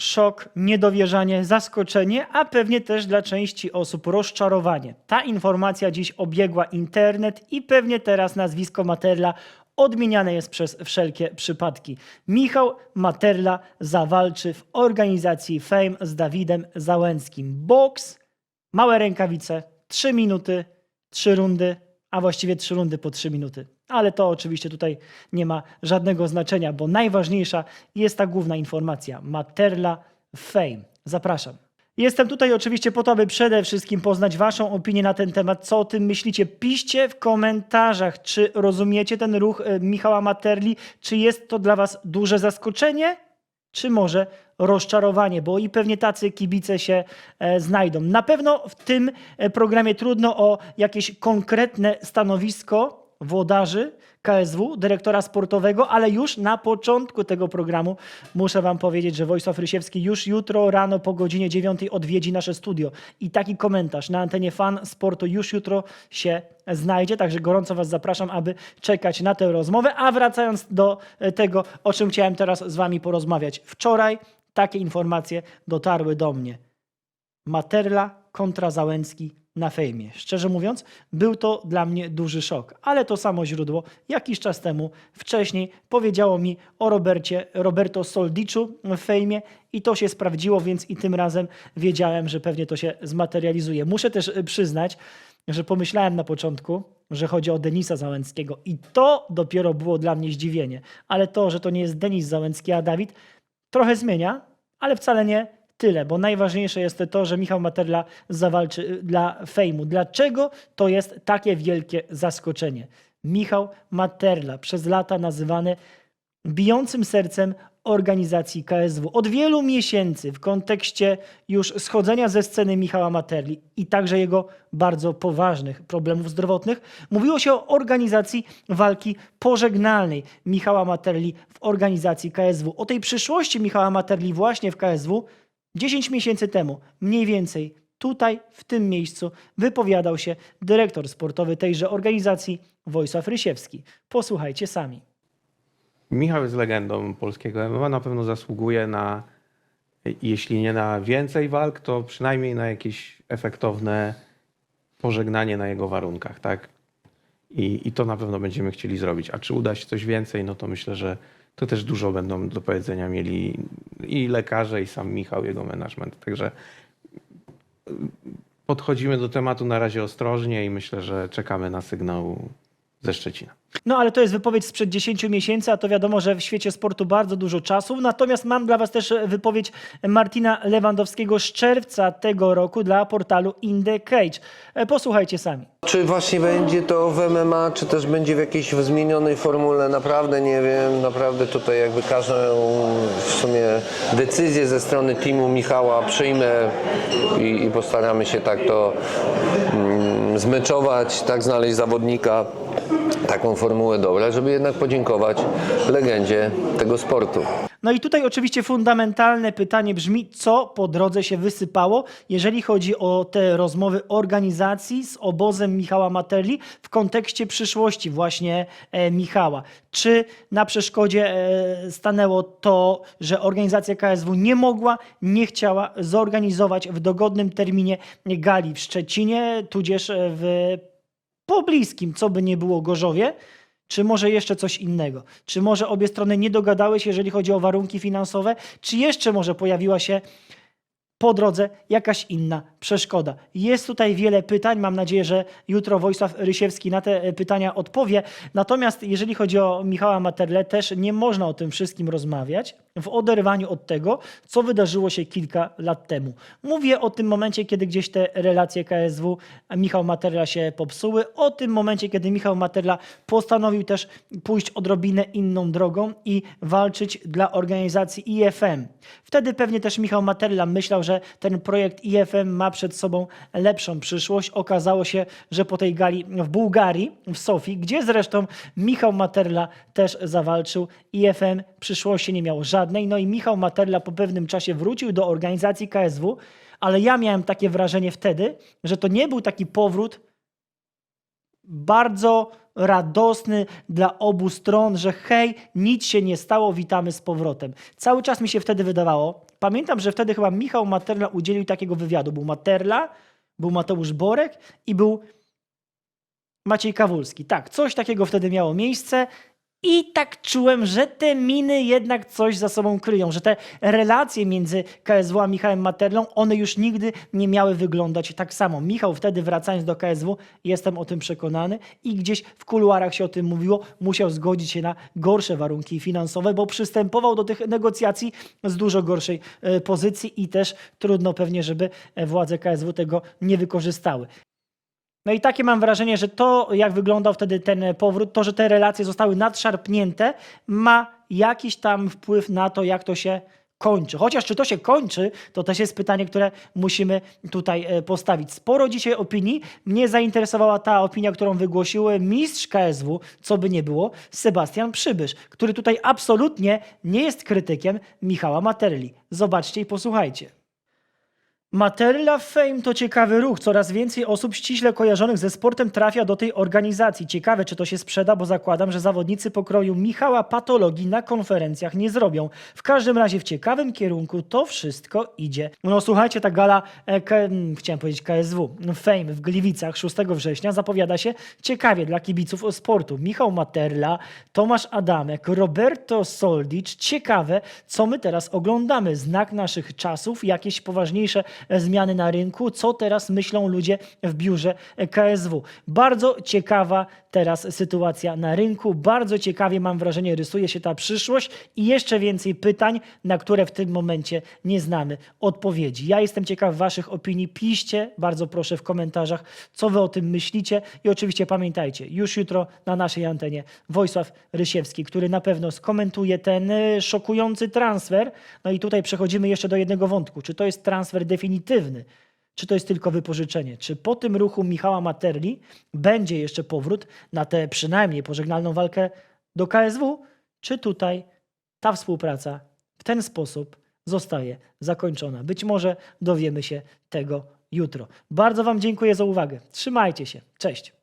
szok, niedowierzanie, zaskoczenie, a pewnie też dla części osób rozczarowanie. Ta informacja dziś obiegła internet i pewnie teraz nazwisko Materla odmieniane jest przez wszelkie przypadki. Michał Materla zawalczy w organizacji Fame z Dawidem Załęckim. Boks, małe rękawice, 3 minuty, 3 rundy, a właściwie 3 rundy po 3 minuty. Ale to oczywiście tutaj nie ma żadnego znaczenia, bo najważniejsza jest ta główna informacja. Materla Fame. Zapraszam. Jestem tutaj oczywiście po to, aby przede wszystkim poznać Waszą opinię na ten temat. Co o tym myślicie? Piszcie w komentarzach, czy rozumiecie ten ruch e, Michała Materli, czy jest to dla Was duże zaskoczenie, czy może rozczarowanie, bo i pewnie tacy kibice się e, znajdą. Na pewno w tym e, programie trudno o jakieś konkretne stanowisko włodarzy KSW, dyrektora sportowego, ale już na początku tego programu muszę Wam powiedzieć, że Wojsław Rysiewski już jutro rano po godzinie 9 odwiedzi nasze studio i taki komentarz na antenie Fan Sportu już jutro się znajdzie, także gorąco Was zapraszam, aby czekać na tę rozmowę, a wracając do e, tego, o czym chciałem teraz z Wami porozmawiać. Wczoraj takie informacje dotarły do mnie. Materla kontra Załęcki na fejmie. Szczerze mówiąc, był to dla mnie duży szok, ale to samo źródło jakiś czas temu, wcześniej, powiedziało mi o Robercie, Roberto Soldiczu w fejmie i to się sprawdziło, więc i tym razem wiedziałem, że pewnie to się zmaterializuje. Muszę też y, przyznać, że pomyślałem na początku, że chodzi o Denisa Załęckiego i to dopiero było dla mnie zdziwienie. Ale to, że to nie jest Denis Załęcki, a Dawid, trochę zmienia, ale wcale nie tyle, bo najważniejsze jest to, że Michał Materla zawalczy y, dla fejmu. Dlaczego to jest takie wielkie zaskoczenie? Michał Materla, przez lata nazywany bijącym sercem organizacji KSW. Od wielu miesięcy w kontekście już schodzenia ze sceny Michała Materli i także jego bardzo poważnych problemów zdrowotnych, mówiło się o organizacji walki pożegnalnej Michała Materli w organizacji KSW. O tej przyszłości Michała Materli właśnie w KSW 10 miesięcy temu, mniej więcej tutaj, w tym miejscu, wypowiadał się dyrektor sportowy tejże organizacji Wojsław Rysiewski. Posłuchajcie sami. Michał jest legendą polskiego MMA, na pewno zasługuje na, jeśli nie na więcej walk, to przynajmniej na jakieś efektowne pożegnanie na jego warunkach, tak? I, I to na pewno będziemy chcieli zrobić. A czy uda się coś więcej, no to myślę, że to też dużo będą do powiedzenia mieli i lekarze, i sam Michał, jego management. Także podchodzimy do tematu na razie ostrożnie i myślę, że czekamy na sygnał ze Szczecina. No ale to jest wypowiedź sprzed 10 miesięcy, a to wiadomo, że w świecie sportu bardzo dużo czasu. Natomiast mam dla Was też wypowiedź Martina Lewandowskiego z czerwca tego roku dla portalu In The Cage. E, Posłuchajcie sami. Czy właśnie będzie to w MMA, czy też będzie w jakiejś zmienionej formule, naprawdę nie wiem. Naprawdę tutaj jakby każdą w sumie decyzję ze strony teamu Michała przyjmę i, i postaramy się tak to mm, zmeczować, tak znaleźć zawodnika, taką formułę dobrą, żeby jednak podziękować legendzie tego sportu. No i tutaj oczywiście fundamentalne pytanie brzmi, co po drodze się wysypało, jeżeli chodzi o te rozmowy organizacji z obozem Michała Materli w kontekście przyszłości właśnie e, Michała. Czy na przeszkodzie e, stanęło to, że organizacja KSW nie mogła, nie chciała zorganizować w dogodnym terminie gali w Szczecinie, tudzież e, w pobliskim, co by nie było Gorzowie, czy może jeszcze coś innego? Czy może obie strony nie dogadały się, jeżeli chodzi o warunki finansowe? Czy jeszcze może pojawiła się po drodze jakaś inna przeszkoda? Jest tutaj wiele pytań. Mam nadzieję, że jutro Wojsław Rysiewski na te e, pytania odpowie. Natomiast jeżeli chodzi o Michała Materle, też nie można o tym wszystkim rozmawiać w oderwaniu od tego, co wydarzyło się kilka lat temu. Mówię o tym momencie, kiedy gdzieś te relacje KSW Michał Materla się popsuły, o tym momencie, kiedy Michał Materla postanowił też pójść odrobinę inną drogą i walczyć dla organizacji IFM. Wtedy pewnie też Michał Materla myślał, że ten projekt IFM ma przed sobą lepszą przyszłość. Okazało się, że po tej gali w Bułgarii, w Sofii, gdzie zresztą Michał Materla też zawalczył, IFM przyszłości nie miał żadnej. No i Michał Materla po pewnym czasie wrócił do organizacji KSW, ale ja miałem takie wrażenie wtedy, że to nie był taki powrót bardzo radosny dla obu stron, że hej, nic się nie stało, witamy z powrotem. Cały czas mi się wtedy wydawało, Pamiętam, że wtedy chyba Michał Materla udzielił takiego wywiadu. Był Materla, był Mateusz Borek i był Maciej Kawulski. Tak, coś takiego wtedy miało miejsce. I tak czułem, że te miny jednak coś za sobą kryją, że te relacje między KSW a Michałem Materlą, one już nigdy nie miały wyglądać tak samo. Michał wtedy wracając do KSW, jestem o tym przekonany i gdzieś w kuluarach się o tym mówiło, musiał zgodzić się na gorsze warunki finansowe, bo przystępował do tych negocjacji z dużo gorszej e, pozycji i też trudno pewnie, żeby e, władze KSW tego nie wykorzystały. No i takie mam wrażenie, że to, jak wyglądał wtedy ten powrót, to, że te relacje zostały nadszarpnięte, ma jakiś tam wpływ na to, jak to się kończy. Chociaż czy to się kończy, to też jest pytanie, które musimy tutaj e, postawić. Sporo dzisiaj opinii. Mnie zainteresowała ta opinia, którą wygłosił mistrz KSW, co by nie było, Sebastian Przybysz, który tutaj absolutnie nie jest krytykiem Michała Materli. Zobaczcie i posłuchajcie. Materla Fame to ciekawy ruch. Coraz więcej osób ściśle kojarzonych ze sportem trafia do tej organizacji. Ciekawe, czy to się sprzeda, bo zakładam, że zawodnicy pokroju Michała patologii na konferencjach nie zrobią. W każdym razie w ciekawym kierunku to wszystko idzie. No słuchajcie, ta gala, e, K, chciałem powiedzieć KSW, Fame w Gliwicach 6 września zapowiada się ciekawie dla kibiców sportu. Michał Materla, Tomasz Adamek, Roberto Soldic. Ciekawe, co my teraz oglądamy. Znak naszych czasów, jakieś poważniejsze zmiany na rynku, co teraz myślą ludzie w biurze e, KSW. Bardzo ciekawa teraz sytuacja na rynku. Bardzo ciekawie, mam wrażenie, rysuje się ta przyszłość i jeszcze więcej pytań, na które w tym momencie nie znamy odpowiedzi. Ja jestem ciekaw Waszych opinii. Piszcie bardzo proszę w komentarzach, co Wy o tym myślicie. I oczywiście pamiętajcie, już jutro na naszej antenie Wojsław Rysiewski, który na pewno skomentuje ten y, szokujący transfer. No i tutaj przechodzimy jeszcze do jednego wątku. Czy to jest transfer definitywny? Czy to jest tylko wypożyczenie? Czy po tym ruchu Michała Materli będzie jeszcze powrót na tę przynajmniej pożegnalną walkę do KSW? Czy tutaj ta współpraca w ten sposób zostaje zakończona? Być może dowiemy się tego jutro. Bardzo Wam dziękuję za uwagę. Trzymajcie się. Cześć.